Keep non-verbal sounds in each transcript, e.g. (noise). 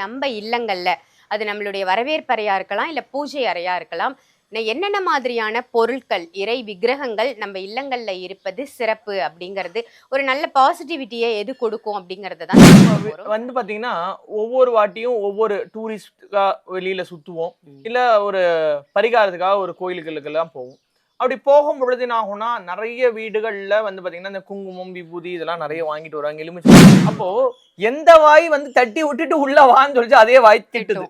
நம்ம இல்லங்கள்ல அது நம்மளுடைய வரவேற்பறையா இருக்கலாம் இல்ல பூஜை அறையா இருக்கலாம் என்னென்ன மாதிரியான பொருட்கள் இறை விக்கிரகங்கள் நம்ம இல்லங்கள்ல இருப்பது சிறப்பு அப்படிங்கிறது ஒரு நல்ல பாசிட்டிவிட்டியை எது கொடுக்கும் அப்படிங்கறத தான். வந்து பாத்தீங்கன்னா ஒவ்வொரு வாட்டியும் ஒவ்வொரு டூரிஸ்டா வெளியில சுத்துவோம் ம். இல்ல ஒரு பரிகாரத்துக்காக ஒரு கோயிலுகளுக்கெல்லாம் போவோம் அப்படி போகும் பொழுது என்ன ஆகும்னா நிறைய வீடுகள்ல வந்து பாத்தீங்கன்னா இந்த குங்குமம் விபூதி இதெல்லாம் நிறைய வாங்கிட்டு வருவாங்க எலுமிச்சை அப்போ எந்த வாய் வந்து தட்டி விட்டுட்டு உள்ள வான்னு சொல்லிச்சு அதே வாய் திட்டுது.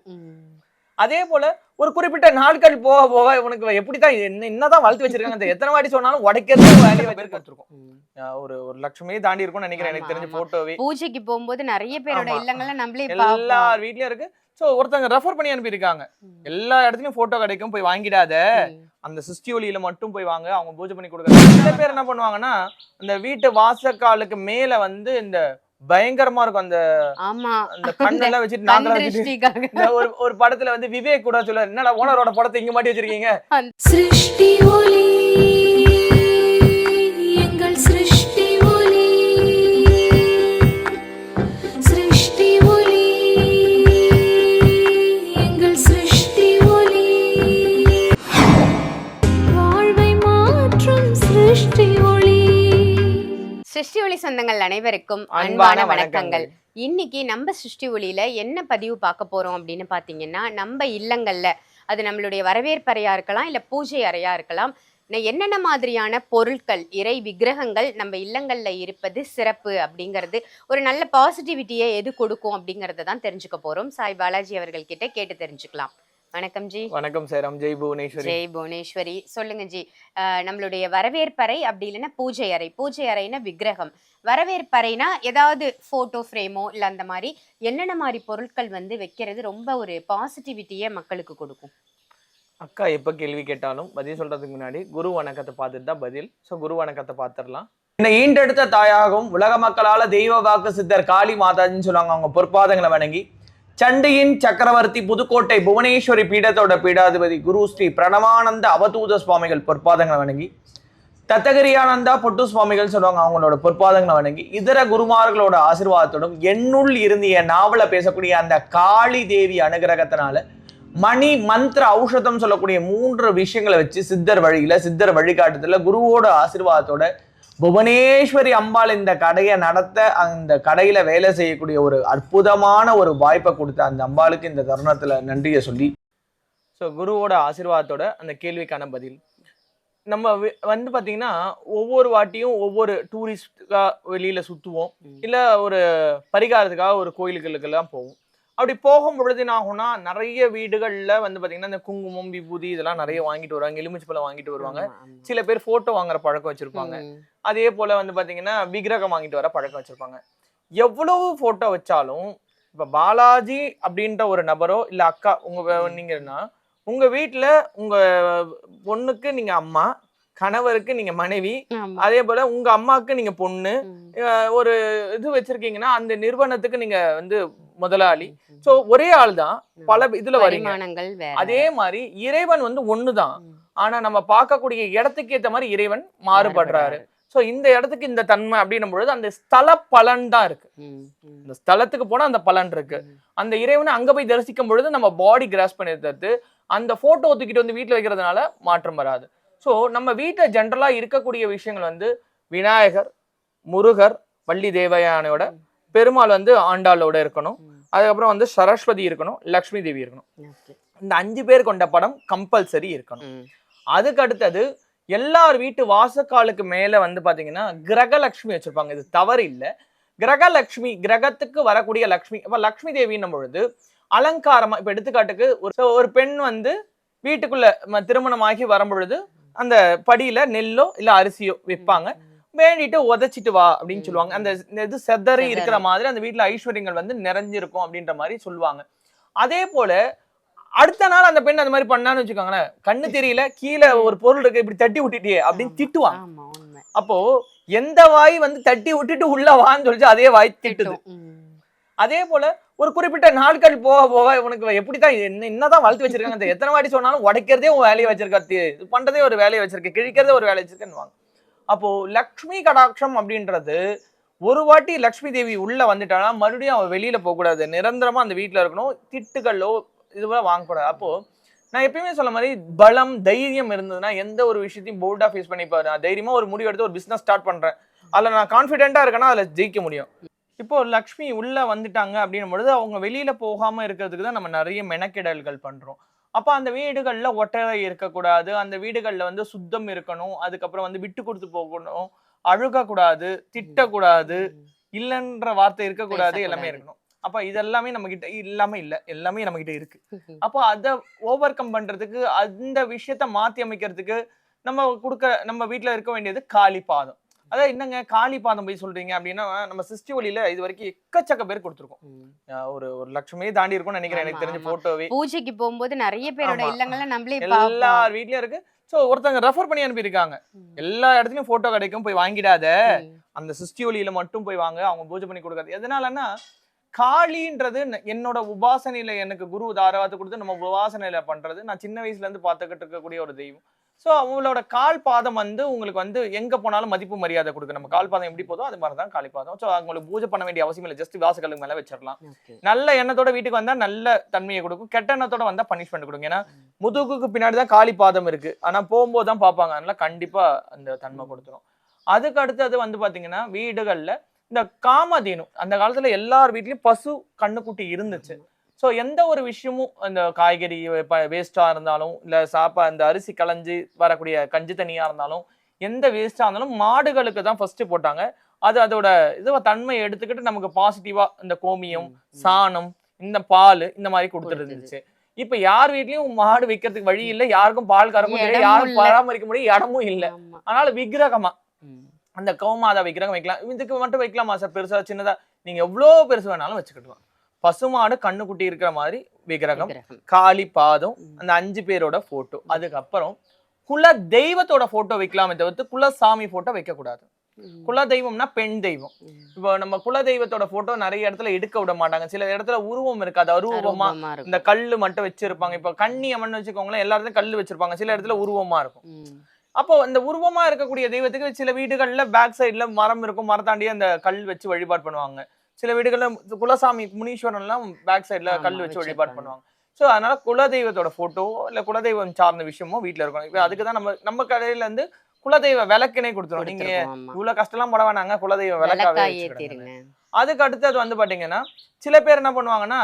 அதே போல ஒரு குறிப்பிட்ட நாட்கள் போக போக உனக்கு எப்படிதான் என்ன என்னதான் வளர்த்து வச்சிருக்காங்க அந்த எத்தனை வாட்டி சொன்னாலும் உடைக்கிறது வேலையை பேர் கொடுத்துருக்கோம் ம். ஒரு ஒரு லட்சமே தாண்டி இருக்கும்னு நினைக்கிறேன் எனக்கு தெரிஞ்ச. போட்டோவே பூஜைக்கு போகும்போது நிறைய பேரோட. இல்லங்கள்ல நம்மளே. எல்லார் வீட்லயும் இருக்கு சோ ஒருத்தங்க ரெஃபர் பண்ணி அனுப்பியிருக்காங்க. எல்லா இடத்துலயும் போட்டோ கிடைக்கும் போய் வாங்கிடாத. அந்த சிஸ்டி ஒலியில மட்டும் போய் வாங்க அவங்க பூஜை பண்ணி கொடுக்குறாங்க சில பேர் என்ன பண்ணுவாங்கன்னா அந்த வீட்டு வாசக்காலுக்கு மேல வந்து இந்த பயங்கரமா இருக்கும் அந்த அந்த கண்ணெல்லாம் வச்சுட்டு இந்த ஒரு ஒரு படத்துல வந்து விவேக் கூட சொல்ல என்னடா ஓனரோட படத்தை இங்க மாட்டி வச்சிருக்கீங்க? சொந்தங்கள் அனைவருக்கும் அன்பான வணக்கங்கள். இன்னைக்கு நம்ம சிருஷ்டி ஒளியில என்ன பதிவு பார்க்க போறோம் அப்படின்னு பாத்தீங்கன்னா நம்ம இல்லங்கள்ல. அது நம்மளுடைய வரவேற்பறையா இருக்கலாம் இல்ல பூஜை அறையா இருக்கலாம். என்னென்ன மாதிரியான பொருட்கள் இறை விக்கிரகங்கள் நம்ம இல்லங்கள்ல இருப்பது சிறப்பு அப்படிங்கிறது ஒரு நல்ல பாசிட்டிவிட்டியை எது கொடுக்கும் அப்படிங்கறத தான் தெரிஞ்சுக்க போறோம். சாய் பாலாஜி அவர்கள் கிட்ட கேட்டு தெரிஞ்சுக்கலாம். வணக்கம் ஜி. வணக்கம் சேரம். ஜெய் புவனேஸ்வரி. ஜெய் புவனேஸ்வரி. சொல்லுங்க ஜி. நம்மளுடைய வரவேற்பறை அப்படி இல்லைன்னா பூஜை அறை. பூஜை அறைனா விக்கிரகம். வரவேற்பறைனா ஏதாவது போட்டோ ஃப்ரேமோ இல்ல அந்த மாதிரி என்னென்ன மாதிரி பொருட்கள் வந்து வைக்கிறது ரொம்ப ஒரு பாசிட்டிவிட்டியை மக்களுக்கு கொடுக்கும்? அக்கா எப்ப கேள்வி கேட்டாலும் பதில் சொல்றதுக்கு முன்னாடி குரு வணக்கத்தை பார்த்துட்டு தான் பதில். சோ குரு வணக்கத்தை பார்த்துடலாம். இந்த ஈண்டெடுத்த தாயாகவும் உலக மக்களால தெய்வ வாக்கு சித்தர் காளி மாதாஜின்னு சொல்லுவாங்க. அவங்க பொற்பாதங்களை வணங்கி சண்டியின் சக்கரவர்த்தி புதுக்கோட்டை புவனேஸ்வரி பீடத்தோட பீடாதிபதி குரு ஸ்ரீ பிரணவானந்த அவதூத சுவாமிகள் பொற்பாதங்களை வணங்கி தத்தகரியானந்தா பொட்டு சுவாமிகள் சொல்லுவாங்க அவங்களோட பொற்பாதங்களை வணங்கி இதர குருமார்களோட ஆசிர்வாதத்தோடும் என்னுள் இருந்திய நாவல பேசக்கூடிய அந்த காளி தேவி அனுகிரகத்தினால மணி மந்திர ஔஷதம் சொல்லக்கூடிய மூன்று விஷயங்களை வச்சு சித்தர் வழியில சித்தர் வழிகாட்டுதல குருவோட ஆசிர்வாதத்தோட புவனேஸ்வரி அம்பாள் இந்த கடையை நடத்த அந்த கடையில வேலை செய்யக்கூடிய ஒரு அற்புதமான ஒரு வாய்ப்பை கொடுத்த அந்த அம்பாளுக்கு இந்த தருணத்துல நன்றியை சொல்லி. ஸோ குருவோட ஆசீர்வாதத்தோட அந்த கேள்விக்கான பதில். நம்ம வந்து பாத்தீங்கன்னா ஒவ்வொரு வாட்டியும் ஒவ்வொரு டூரிஸ்டா வெளியில சுத்துவோம். இல்ல ஒரு பரிகாரத்துக்காக ஒரு கோயிலுகளுக்கெல்லாம் போவோம். அப்படி போகும் பொழுது என்ன ஆகும்னா நிறைய வீடுகள்ல வந்து பாத்தீங்கன்னா இந்த குங்குமம் விபூதி இதெல்லாம் நிறைய வாங்கிட்டு வருவாங்க. எலுமிச்சை பழம் வாங்கிட்டு வருவாங்க. சில பேர் போட்டோ வாங்குற பழக்கம் வச்சிருப்பாங்க. அதே போல வந்து பாத்தீங்கன்னா விக்கிரகம் வாங்கிட்டு வர பழக்கம் வச்சிருப்பாங்க. எவ்வளவு போட்டோ வச்சாலும் இப்ப பாலாஜி அப்படின்ற ஒரு நபரோ இல்ல அக்கா உங்க வே- நீங்கன்னா உங்க வீட்ல உங்க பொண்ணுக்கு நீங்க அம்மா கணவருக்கு நீங்க மனைவி. அதே போல உங்க அம்மாவுக்கு நீங்க பொண்ணு ஒரு இது வச்சிருக்கீங்கன்னா அந்த நிறுவனத்துக்கு நீங்க வந்து முதலாளி. சோ ஒரே ஆள் தான். பல இதுல வரீங்க. அதே மாதிரி இறைவன் வந்து ஒண்ணுதான். ஆனா நம்ம பார்க்கக்கூடிய இடத்துக்கு ஏத்த மாதிரி இறைவன் மாறுபடுறாரு. சோ இந்த இடத்துக்கு இந்த தன்மை அப்படின்னும் பொழுது அந்த ஸ்தல பலன் தான் இருக்கு. இந்த ஸ்தலத்துக்கு போனா அந்த பலன் இருக்கு. அந்த இறைவனை அங்க போய் தரிசிக்கும் பொழுது நம்ம பாடி கிராஸ் பண்ணி தடுத்து அந்த போட்டோ தூக்கிட்டு வந்து வீட்டுல வைக்கிறதுனால மாற்றம் வராது. சோ நம்ம வீட்டுல ஜென்ரலா இருக்கக்கூடிய விஷயங்கள் வந்து விநாயகர் முருகர் வள்ளி தேவயானையோட பெருமாள் வந்து ஆண்டாளோட இருக்கணும். அதுக்கப்புறம் வந்து சரஸ்வதி இருக்கணும் லக்ஷ்மி தேவி இருக்கணும். இந்த அஞ்சு பேர் கொண்ட படம் கம்பல்சரி இருக்கணும். அதுக்கு அடுத்தது எல்லார் வீட்டு வாசக்காலுக்கு மேல வந்து பாத்தீங்கன்னா கிரகலட்சுமி வச்சிருப்பாங்க இது தவறு இல்ல கிரகலட்சுமி கிரகத்துக்கு வரக்கூடிய லக்ஷ்மி இப்ப லக்ஷ்மி தேவின்னும் பொழுது அலங்காரமா இப்ப எடுத்துக்காட்டுக்கு ஒரு ஒரு பெண் வந்து வீட்டுக்குள்ள திருமணமாகி வரும் பொழுது அந்த படியில நெல்லோ இல்ல அரிசியோ வைப்பாங்க வேண்டிட்டு உதைச்சிட்டு வா அப்படின்னு. சொல்லுவாங்க அந்த இது செதறி. இருக்கிற மாதிரி அந்த வீட்டுல ஐஸ்வர்யங்கள் வந்து நிறைஞ்சிருக்கும் அப்படின்ற மாதிரி சொல்லுவாங்க அதே போல அடுத்த நாள் அந்த பெண் அந்த மாதிரி பண்ணான்னு வச்சுக்கோங்களேன் கண்ணு தெரியல கீழே ஒரு பொருள் இருக்கு இப்படி தட்டி விட்டுட்டியே அப்படின்னு. திட்டுவாங்க அப்போ எந்த வாய் வந்து தட்டி விட்டுட்டு உள்ள வான்னு சொல்லிச்சு அதே வாய் திட்டுது. அதே போல ஒரு குறிப்பிட்ட நாட்கள் போக போக உனக்கு எப்படிதான் தான் என்ன என்னதான் வளர்த்து வச்சிருக்காங்க அந்த எத்தனை வாட்டி சொன்னாலும் உடைக்கிறதே உன் வேலையை வச்சிருக்க இது பண்றதே ஒரு வேலையை வச்சிருக்கு கிழிக்கிறதே ஒரு வேலையை வச்சிருக்கேன்னு அப்போ லக்ஷ்மி கடாட்சம் அப்படின்றது ஒரு வாட்டி லக்ஷ்மி தேவி உள்ள வந்துட்டானா மறுபடியும் அவள் வெளியில போகக்கூடாது. நிரந்தரமா அந்த வீட்டில் இருக்கணும் திட்டுகளோ இதுவெல்லாம் வாங்கக்கூடாது. அப்போ நான் எப்பயுமே சொல்ல மாதிரி பலம் தைரியம் இருந்ததுன்னா எந்த ஒரு விஷயத்தையும் போல்டா ஃபேஸ் பண்ணி பாரு நான் தைரியமா ஒரு முடிவு எடுத்து ஒரு பிசினஸ் ஸ்டார்ட் பண்றேன். அதில் நான் கான்ஃபிடென்ட்டா இருக்கேன்னா அதில் ஜெயிக்க முடியும். இப்போ லக்ஷ்மி உள்ள வந்துட்டாங்க அப்படின்னும் பொழுது அவங்க வெளியில போகாம இருக்கிறதுக்கு தான் நம்ம நிறைய மெனக்கெடல்கள் பண்றோம். அப்ப அந்த வீடுகள்ல ஒட்டரை இருக்கக்கூடாது அந்த வீடுகள்ல வந்து சுத்தம் இருக்கணும் அதுக்கப்புறம் வந்து விட்டு கொடுத்து போகணும் அழுகக்கூடாது திட்டக்கூடாது இல்லைன்ற வார்த்தை இருக்கக்கூடாது எல்லாமே. இருக்கணும். அப்ப இதெல்லாமே நம்ம கிட்ட இல்லாம இல்ல எல்லாமே நம்ம கிட்ட இருக்கு அப்போ அதை ஓவர் கம் பண்றதுக்கு அந்த விஷயத்த மாத்தி அமைக்கிறதுக்கு நம்ம கொடுக்க நம்ம வீட்ல இருக்க வேண்டியது காளி பாதம். அதான் என்னங்க காளி பாதம் போய் சொல்றீங்க அப்படின்னா நம்ம சிஸ்டி வழியில இது வரைக்கும் எக்கச்சக்க பேர் கொடுத்துருக்கோம். ஒரு ஒரு லட்சமே தாண்டி இருக்கும்னு நினைக்கிறேன் எனக்கு தெரிஞ்ச. போட்டோவே பூஜைக்கு போகும்போது நிறைய பேரோட ஆமா. இல்லங்கள்ல நம்மளே எல்லார் வீட்லயும் இருக்கு. சோ ஒருத்தங்க ரெஃபர் பண்ணி அனுப்பியிருக்காங்க. எல்லா இடத்துலயும் போட்டோ கிடைக்கும் போய் வாங்கிடாத. அந்த சிஸ்டி ஒலியில மட்டும் போய் வாங்க அவங்க பூஜை பண்ணி கொடுக்காது. எதனாலன்னா காளின்றது என்னோட உபாசனையில எனக்கு குரு தாரவாத்து கொடுத்து நம்ம உபாசனையில பண்றது நான் சின்ன வயசுல இருந்து பார்த்துக்கிட்டு இருக்கக்கூடிய ஒரு தெய்வம். ஸோ அவங்களோட கால் பாதம் வந்து உங்களுக்கு வந்து எங்க போனாலும் மதிப்பு மரியாதை கொடுக்கு நம்ம கால் பாதம் எப்படி போதோ அது மாதிரி தான் காளி பாதம் ஸோ அவங்களுக்கு பூஜை பண்ண வேண்டிய அவசியம் இல்லை. ஜஸ்ட் வாசகலுக்கு மேல வச்சிடலாம். நல்ல எண்ணத்தோட வீட்டுக்கு வந்தா நல்ல தன்மையை கொடுக்கும். கெட்ட எண்ணத்தோட வந்தா பனிஷ்மெண்ட் கொடுக்கும். ஏன்னா முதுகுக்கு பின்னாடி தான் காளி பாதம் இருக்கு. ஆனா போகும்போது தான் பார்ப்பாங்க. அதனால கண்டிப்பா அந்த தன்மை கொடுத்துரும். அதுக்கு அடுத்தது வந்து பாத்தீங்கன்னா வீடுகள்ல இந்த காமதேனு. அந்த காலத்துல எல்லார் வீட்லயும் பசு கண்ணுக்குட்டி இருந்துச்சு. ஸோ எந்த ஒரு விஷயமும் அந்த காய்கறி வேஸ்டா இருந்தாலும் இல்ல சாப்பா அந்த அரிசி களைஞ்சு வரக்கூடிய கஞ்சி தண்ணியா இருந்தாலும் எந்த வேஸ்டா இருந்தாலும் மாடுகளுக்கு தான் ஃபர்ஸ்ட் போட்டாங்க. அது அதோட இதுவ தன்மையை எடுத்துக்கிட்டு நமக்கு பாசிட்டிவா இந்த கோமியம். சாணம் இந்த பால் இந்த மாதிரி கொடுத்துட்டு. இருந்துச்சு. இப்ப யார் வீட்லயும் மாடு வைக்கிறதுக்கு வழி இல்ல. யாருக்கும் பால் கறக்கும் இடமும் யாரும் இல்ல. பராமரிக்க முடியும் இடமும் இல்ல. அதனால விக்கிரகமா. அந்த கௌமாதா விக்கிரகம் வைக்கலாம். இதுக்கு மட்டும் வைக்கலாமா சார்? பெருசா சின்னதா. நீங்க எவ்வளவு பெருசு வேணாலும் வச்சுக்கிடலாம் பசுமாடு கண்ணுக்குட்டி இருக்கிற மாதிரி விக்கிரகம். காளி பாதம். அந்த அஞ்சு பேரோட போட்டோ அதுக்கப்புறம் குல தெய்வத்தோட போட்டோ வைக்கலாமே தவிர்த்து குலசாமி போட்டோ வைக்க கூடாது. குல தெய்வம்னா பெண் தெய்வம். இப்போ நம்ம குல தெய்வத்தோட போட்டோ நிறைய இடத்துல எடுக்க விட மாட்டாங்க சில இடத்துல உருவம் இருக்காது இருக்கும். இந்த கல்லு மட்டும் வச்சிருப்பாங்க இப்ப கன்னி அம்மன் வச்சுக்கோங்களேன் எல்லா இடத்துலயும் கல்லு வச்சிருப்பாங்க சில இடத்துல உருவமா இருக்கும். அப்போ இந்த உருவமா இருக்கக்கூடிய தெய்வத்துக்கு சில வீடுகள்ல பேக் சைடுல மரம் இருக்கும் மரத்தாண்டியே அந்த கல் வச்சு வழிபாடு பண்ணுவாங்க சில வீடுகள்ல குலசாமி முனீஸ்வரன் எல்லாம் பேக் சைடுல கல் வச்சு வழிபாடு. பண்ணுவாங்க சோ அதனால குலதெய்வத்தோட போட்டோ இல்ல குலதெய்வம் சார்ந்த விஷயமோ வீட்ல இருக்கணும் இப்ப அதுக்கு தான் நம்ம நம்ம கடையில இருந்து குலதெய்வ விளக்கினே கொடுத்துரும் நீங்க. இவ்வளவு கஷ்டம்லாம் பட வேணாங்க குலதெய்வ விளக்காவே. அதுக்கு அடுத்தது வந்து பாத்தீங்கன்னா சில பேர் என்ன பண்ணுவாங்கன்னா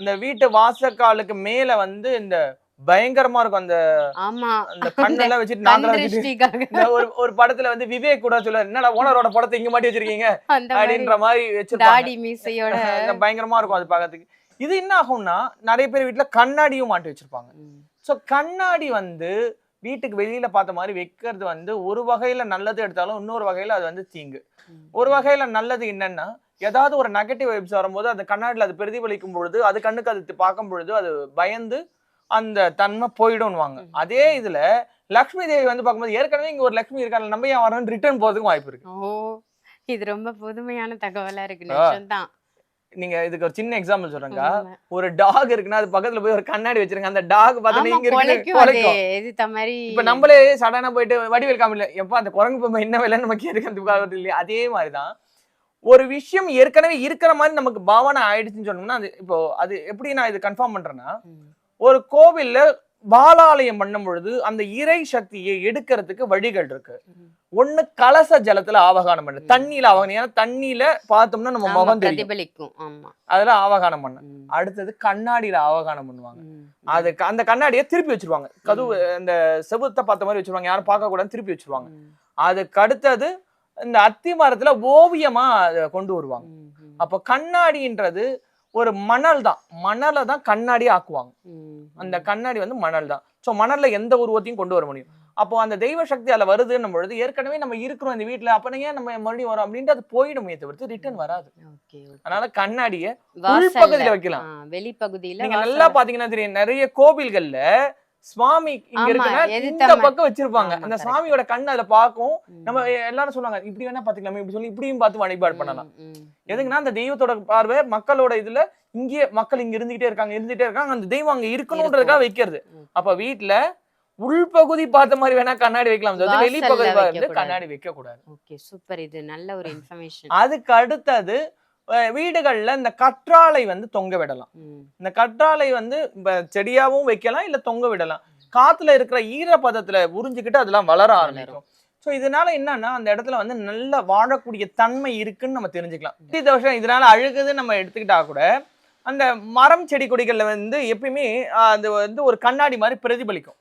இந்த வீட்டு வாசக்காலுக்கு மேல வந்து இந்த பயங்கரமா இருக்கும் அந்த ஆமா. அந்த கண்ணெல்லாம் வச்சுட்டு இந்த ஒரு ஒரு படத்துல வந்து விவேக் கூட சொல்ல என்னடா ஓனரோட படத்தை இங்க மாட்டி வச்சிருக்கீங்க? அப்படின்ற மாதிரி வச்சிருப்பாங்க. (laughs) பயங்கரமா இருக்கும் அது பார்க்கறதுக்கு. இது என்ன ஆகும்னா நிறைய பேர் வீட்ல கண்ணாடியும் மாட்டி வச்சிருப்பாங்க. சோ கண்ணாடி வந்து வீட்டுக்கு வெளியில பார்த்த மாதிரி வைக்கிறது வந்து ஒரு வகையில நல்லது எடுத்தாலும் இன்னொரு வகையில அது வந்து தீங்கு. ஒரு வகையில நல்லது என்னன்னா ஏதாவது ஒரு நெகட்டிவ் வைப்ஸ் வரும்போது அந்த கண்ணாடியில் அது பிரதிபலிக்கும் பொழுது அது கண்ணுக்கு அது பார்க்கும் பொழுது அது பயந்து அந்த தன்மை போயிடும்வாங்க. அதே இதுல லக்ஷ்மி தேவி வந்து பார்க்கும்போது ஏற்கனவே இங்க ஒரு லக்ஷ்மி இருக்காங்க நம்ம ஏன் வரணும் ரிட்டர்ன் போறதுக்கும் வாய்ப்பு இருக்கு. ஓ இது ரொம்ப புதுமையான தகவலா இருக்கு. நீங்க இதுக்கு ஒரு சின்ன எக்ஸாம்பிள் சொல்றேங்க. ஒரு டாக் இருக்குன்னா அது பக்கத்துல போய் ஒரு கண்ணாடி வச்சிருங்க. அந்த டாக் பார்த்தா எதிர்த்த மாதிரி இப்ப நம்மளே சடனா போயிட்டு வடிவேல் காமில எப்ப அந்த குரங்கு பொம்மை என்ன விலைன்னு நம்ம கேட்கறதுக்கு இல்லையா. அதே மாதிரிதான். ஒரு விஷயம் ஏற்கனவே இருக்கிற மாதிரி நமக்கு பாவனை ஆயிடுச்சுன்னு சொன்னோம்னா அது இப்போ அது எப்படி நான் இது கன்ஃபார்ம் பண்றேன்னா. ஒரு கோவில்ல பாலாலயம் பண்ணும் பொழுது அந்த இறை சக்தியை எடுக்கிறதுக்கு வழிகள் இருக்கு. ஒண்ணு கலச ஜலத்துல ஆவகானம் பண்ணு. தண்ணியில ஆவகானம் ஏன்னா தண்ணியில பார்த்தோம்னா நம்ம முகம் தெரியும் அதுல ஆவகானம் பண்ண. அடுத்தது கண்ணாடியில ஆவகானம் பண்ணுவாங்க. அது அந்த கண்ணாடியை திருப்பி வச்சிருவாங்க கதவு அந்த செவுத்த பார்த்த மாதிரி வச்சிருவாங்க யாரும் பார்க்க கூடாது திருப்பி வச்சிருவாங்க. அதுக்கு அடுத்தது இந்த அத்தி மரத்துல ஓவியமா அதை கொண்டு வருவாங்க. அப்போ கண்ணாடின்றது ஒரு மணல் தான் மணலை தான் கண்ணாடி ஆக்குவாங்க. அந்த கண்ணாடி வந்து மணல் தான் ஸோ மணல்ல எந்த உருவத்தையும் கொண்டு வர முடியும் அப்போ அந்த தெய்வ சக்தி அதுல வருதுன்னும் பொழுது ஏற்கனவே நம்ம இருக்கிறோம் இந்த வீட்டுல அப்ப ஏன் நம்ம மறுபடியும் வரோம் அப்படின்ட்டு அது போயிடுமே தவிர்த்து ரிட்டர்ன் வராது. அதனால கண்ணாடியை. உள்பகுதியில வைக்கலாம் வெளிப்பகுதியில நீங்க வாசல்ல. நல்லா பாத்தீங்கன்னா தெரியும் நிறைய கோவில்கள்ல சுவாமி இங்க இருக்குன்னா இந்த பக்கம் வச்சிருப்பாங்க அந்த. சாமியோட கண்ணு அதுல பார்க்கும் ம். நம்ம எல்லாரும் சொல்லுவாங்க இப்படி வேணா பாத்துக்கலாமே இப்படி சொல்லி இப்படியும் பார்த்து வழிபாடு பண்ணலாம். எதுக்குன்னா அந்த தெய்வத்தோட பார்வை மக்களோட இதுல இங்கே மக்கள் இங்க இருந்துகிட்டே இருக்காங்க இருந்துகிட்டே இருக்காங்க அந்த தெய்வம் அங்க இருக்கணும்ன்றதுக்காக வைக்கிறது. அப்ப வீட்ல உள்பகுதி பார்த்த மாதிரி வேணா கண்ணாடி வைக்கலாம் வெளிப்பகுதி. கண்ணாடி வைக்க கூடாது ஓகே சூப்பர் இது நல்ல ஒரு (laughs) இன்ஃபர்மேஷன் அதுக்கு அடுத்தது வீடுகள்ல இந்த கற்றாழை வந்து தொங்க விடலாம். இந்த கற்றாழை வந்து இப்ப செடியாவும் வைக்கலாம் இல்ல தொங்க விடலாம். காத்துல இருக்கிற ஈரப்பதத்துல உறிஞ்சுக்கிட்டு அதெல்லாம் வளர ஆரம்பிக்கும். ஸோ இதனால என்னன்னா அந்த இடத்துல வந்து நல்ல வாழக்கூடிய தன்மை இருக்குன்னு நம்ம தெரிஞ்சுக்கலாம். இந்த வருஷம் இதனால அழுகுதுன்னு நம்ம எடுத்துக்கிட்டா கூட அந்த மரம் செடி கொடிகள்ல வந்து எப்பயுமே அது வந்து ஒரு கண்ணாடி மாதிரி பிரதிபலிக்கும்.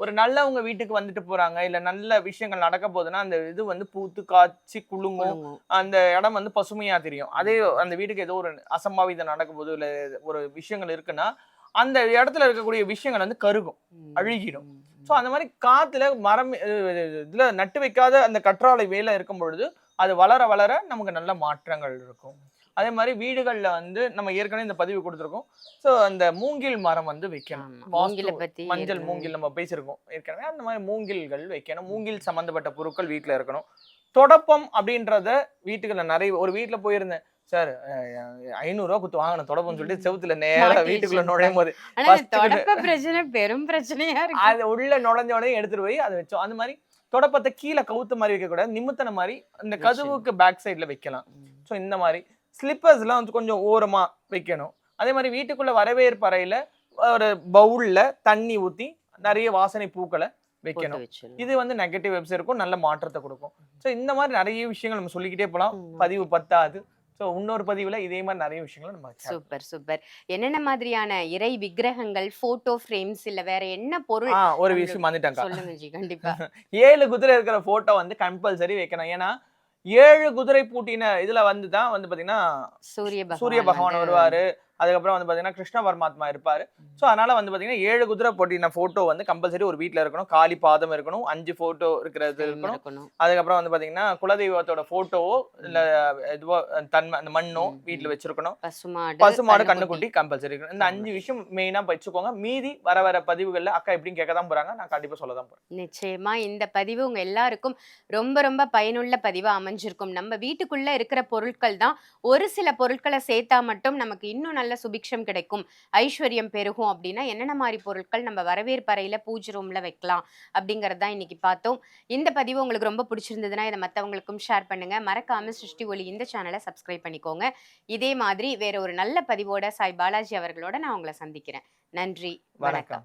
ஒரு நல்லவங்க வீட்டுக்கு வந்துட்டு போறாங்க இல்ல நல்ல விஷயங்கள் நடக்க போகுதுன்னா அந்த இது வந்து பூத்து காய்ச்சி குலுங்கும். அந்த இடம் வந்து பசுமையா தெரியும். அதே அந்த வீட்டுக்கு ஏதோ ஒரு அசம்பாவிதம் நடக்கும் போது இல்ல ஒரு விஷயங்கள் இருக்குன்னா அந்த இடத்துல இருக்கக்கூடிய விஷயங்கள் வந்து கருகும் அழுகிடும். ஸோ அந்த மாதிரி காத்துல மரம் இதுல நட்டு வைக்காத அந்த கற்றாழை வேலை இருக்கும் பொழுது அது வளர வளர நமக்கு நல்ல மாற்றங்கள் இருக்கும். அதே மாதிரி வீடுகள்ல வந்து நம்ம ஏற்கனவே இந்த பதிவு கொடுத்துருக்கோம். ஸோ அந்த மூங்கில் மரம் வந்து வைக்கணும். பத்தி மஞ்சள் மூங்கில் நம்ம பேசியிருக்கோம். ஏற்கனவே அந்த மாதிரி மூங்கில்கள் வைக்கணும். மூங்கில் சம்பந்தப்பட்ட பொருட்கள் வீட்ல இருக்கணும். தொடப்பம் அப்படின்றத வீட்டுக்குள்ள நிறைய ஒரு வீட்ல போயிருந்தேன். சார் ஐநூறு ரூபா குத்து வாங்கணும். தொடப்பம்னு சொல்லிட்டு செவுத்துல நேரா வீட்டுக்குள்ள. நுழையும் போது. பிரச்சனை பெரும் பிரச்சனையா இருக்கு. அது உள்ள நுழைஞ்ச உடனே எடுத்துட்டு போய் அதை வச்சோம். அந்த மாதிரி தொடப்பத்தை கீழே கவுத்த மாதிரி வைக்க கூடாது நிமித்தன மாதிரி இந்த. கதவுக்கு பேக் சைடுல வைக்கலாம். ஸோ இந்த மாதிரி. ஸ்லிப்பர்ஸ்லாம் வந்து கொஞ்சம் ஓரமா வைக்கணும். அதே மாதிரி வீட்டுக்குள்ள வரவேற்பு அறையில ஒரு பவுல்ல தண்ணி ஊத்தி நிறைய வாசனை பூக்களை வைக்கணும். இது வந்து நெகட்டிவ் வெப்ஸ் இருக்கும் நல்ல மாற்றத்தை கொடுக்கும். ஸோ இந்த மாதிரி நிறைய விஷயங்கள் நம்ம சொல்லிக்கிட்டே போகலாம். பதிவு பத்தாது. ஸோ இன்னொரு பதிவுல இதே மாதிரி நிறைய விஷயங்களை நம்ம சூப்பர் சூப்பர். என்னென்ன மாதிரியான இறை விக்கிரகங்கள் போட்டோ ஃப்ரேம்ஸ் இல்ல வேற என்ன பொருள்? ஒரு விஷயம் வந்துட்டாங்க சொல்லுங்க ஜி கண்டிப்பா. (laughs) ஏழு குதிரை இருக்கிற போட்டோ வந்து கம்பல்சரி வைக்கணும். ஏன்னா ஏழு குதிரை பூட்டின இதுல வந்து தான் வந்து பாத்தீங்கன்னா சூரிய சூரிய பகவான் வருவாரு. அதுக்கப்புறம் வந்து பாத்தீங்கன்னா கிருஷ்ண பரமாத்மா இருப்பாரு. ஸோ அதனால வந்து பாத்தீங்கன்னா ஏழு குதிரை போட்டின போட்டோ வந்து கம்பல்சரி ஒரு வீட்ல இருக்கணும். காலி பாதம் இருக்கணும். அஞ்சு போட்டோ இருக்கிறது இருக்கணும். அதுக்கப்புறம் வந்து பாத்தீங்கன்னா குலதெய்வத்தோட போட்டோவோ இல்ல இதுவோ தன்மை அந்த மண்ணோ ம், வீட்ல வச்சிருக்கணும். பசுமாடு. கண்ணுக்குட்டி கம்பல்சரி இருக்கணும். இந்த அஞ்சு விஷயம் மெயினா வச்சுக்கோங்க. மீதி வர வர பதிவுகள்ல அக்கா எப்படின்னு கேட்க தான் போறாங்க. நான் கண்டிப்பா சொல்ல தான் போறேன். நிச்சயமா இந்த பதிவு உங்க எல்லாருக்கும் ரொம்ப ரொம்ப பயனுள்ள பதிவா அமைஞ்சிருக்கும். நம்ம வீட்டுக்குள்ள இருக்கிற பொருட்கள் தான் ஒரு சில பொருட்களை சேர்த்தா மட்டும் நமக்கு இன்னும் நல்ல சுபிக்ஷம் கிடைக்கும். ஐஸ்வர்யம் பெருகும் அப்படின்னா என்னென்ன மாதிரி பொருட்கள் நம்ம வரவேற்பறையில பூஜை ரூம்ல வைக்கலாம் அப்படிங்கிறது தான் இன்னைக்கு பார்த்தோம். இந்த பதிவு உங்களுக்கு ரொம்ப பிடிச்சிருந்ததுன்னா இதை மற்றவங்களுக்கும் ஷேர் பண்ணுங்க. மறக்காம சிருஷ்டி ஒளி இந்த சேனலை சப்ஸ்கிரைப் பண்ணிக்கோங்க. இதே மாதிரி வேற ஒரு நல்ல பதிவோட சாய் பாலாஜி அவர்களோட நான் உங்களை சந்திக்கிறேன். நன்றி. வணக்கம்.